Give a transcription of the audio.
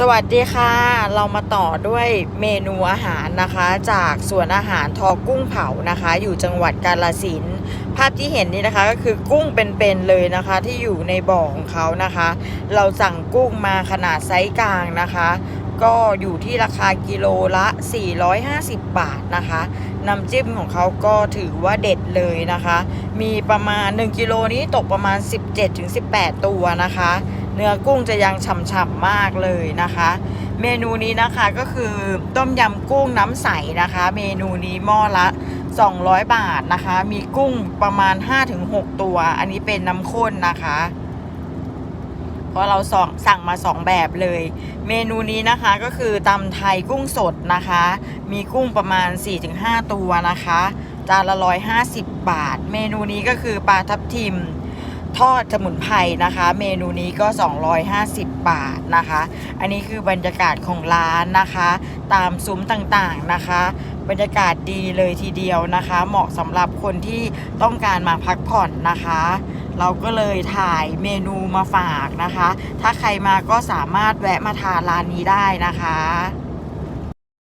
สวัสดีค่ะ เรามาต่อด้วยเมนูอาหารนะคะ จากสวนอาหารทอกุ้งเผานะคะ อยู่จังหวัดกาลสินธุภาพที่เห็นนี่นะคะก็คือกุ้งเป็นๆเลยนะคะ ที่อยู่ในบ่อของเขานะคะ เราสั่งกุ้งมาขนาดไซส์กลางนะคะ ก็อยู่ที่ราคากิโลละ 450 บาทนะคะน้ำจิ้มของเขาก็ถือว่าเด็ดเลยนะคะ มีประมาณ 1 กิโลนี้ตกประมาณ 17-18 ตัวนะคะ เนื้อกุ้งจะยังฉ่ำๆมากเลยนะคะ เมนูนี้นะคะก็คือต้มยำกุ้งน้ำใสนะคะ เมนูนี้หม้อละ 200 บาทนะคะ มีกุ้งประมาณ 5-6 ตัว อันนี้เป็นน้ำข้นนะคะเพราะเราสั่งสั่งมา 2 แบบเลย เมนูนี้นะคะก็คือตำไทยกุ้งสดนะคะ มีกุ้งประมาณ 4-5 ตัวนะคะ จานละ150 บาท เมนูนี้ก็คือปลาทับทิม ทอดสมุนไพรนะคะ เมนูนี้ก็ 250 บาทนะคะ อันนี้คือบรรยากาศของร้านนะคะ ตามซุ้มต่างๆนะคะ บรรยากาศดีเลยทีเดียวนะคะ เหมาะสำหรับคนที่ต้องการมาพักผ่อนนะคะ เราก็เลยถ่ายเมนูมาฝากนะคะ ถ้าใครมาก็สามารถแวะมาทานร้านนี้ได้นะคะ